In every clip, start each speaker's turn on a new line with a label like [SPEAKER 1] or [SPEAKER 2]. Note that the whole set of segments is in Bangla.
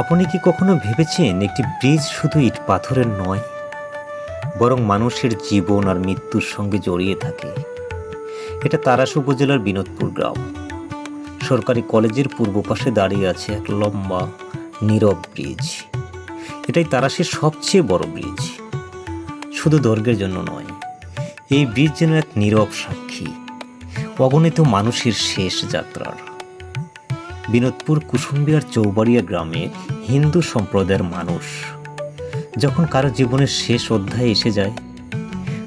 [SPEAKER 1] আপনি কি কখনো ভেবেছেন একটি ব্রিজ শুধু ইট পাথরের নয়, বরং মানুষের জীবন আর মৃত্যুর সঙ্গে জড়িয়ে থাকে? এটা তারাস উপজেলার বিনোদপুর গ্রাম। সরকারি কলেজের পূর্ব পাশে দাঁড়িয়ে আছে এক লম্বা, নীরব ব্রিজ। এটাই তারাশের সবচেয়ে বড় ব্রিজ। শুধু দৈর্ঘ্যের জন্য নয়, এই ব্রিজ যেন এক নীরব সাক্ষী, অগণিত মানুষের শেষ যাত্রার। বিনোদপুর কুসুম্বিয়ার চৌবাড়িয়া গ্রামে হিন্দু সম্প্রদায়ের মানুষ। যখন কারও জীবনের শেষ অধ্যায়ে এসে যায়,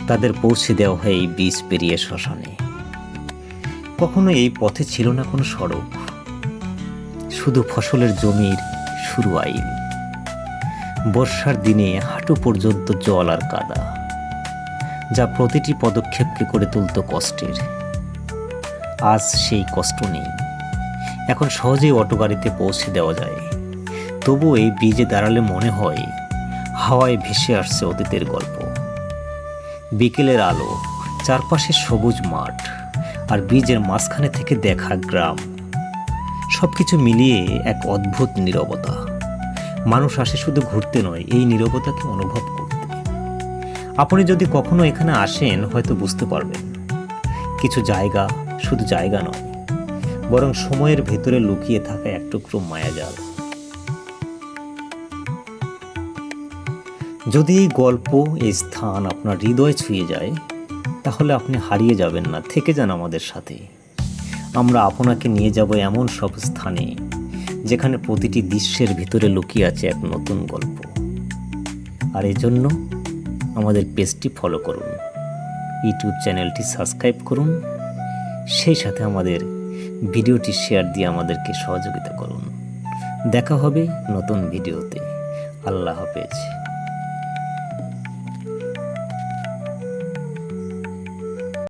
[SPEAKER 1] তাদের পৌঁছে দেওয়া হয় এই বীজ পেরিয়ে শ্মশানে। কখনো এই পথে ছিল না কোনো সড়ক। শুধু ফসলের জমির শুরু আইন। বর্ষার দিনে হাঁটু পর্যন্ত জল আর কাদা, যা প্রতিটি পদক্ষেপকে করে তুলত কষ্টের। আজ সেই কষ্ট নেই। এখন সহজেই অটো গাড়িতে পৌঁছে দেওয়া যায়। তবু এই ব্রিজে দাঁড়ালে মনে হয়, হাওয়ায় ভেসে আসছে অতীতের গল্প। বিকেলের আলো, চারপাশে সবুজ মাঠ আর ব্রিজের মাঝখানে থেকে দেখা গ্রাম। সব কিছু মিলিয়ে এক অদ্ভুত নীরবতা। মানুষ আসে শুধু ঘুরতে নয়, এই নীরবতাকে অনুভব করতে। আপনি যদি কখনো এখানে আসেন, হয়তো বুঝতে পারবেন। কিছু জায়গা শুধু জায়গা নয় বরং সময়ের ভেতরে লুকিয়ে থাকা এক টুকরো মায়াজাল। যদি এই গল্প, এই স্থান আপনার হৃদয় ছুঁয়ে যায়, তাহলে আপনি হারিয়ে যাবেন না। থেকে যান আমাদের সাথে। আমরা আপনাকে নিয়ে যাব এমন সব স্থানে, যেখানে প্রতিটি দৃশ্যের ভিতরে লুকিয়ে আছে এক নতুন গল্প। আর এই জন্য আমাদের পেজটি ফলো করুন, ইউটিউব চ্যানেলটি সাবস্ক্রাইব করুন। সেই সাথে আমাদের ভিডিওটি শেয়ার দিয়ে আমাদেরকে সহযোগিতা করুন। দেখা হবে নতুন ভিডিওতে। আল্লাহ হাফেজ।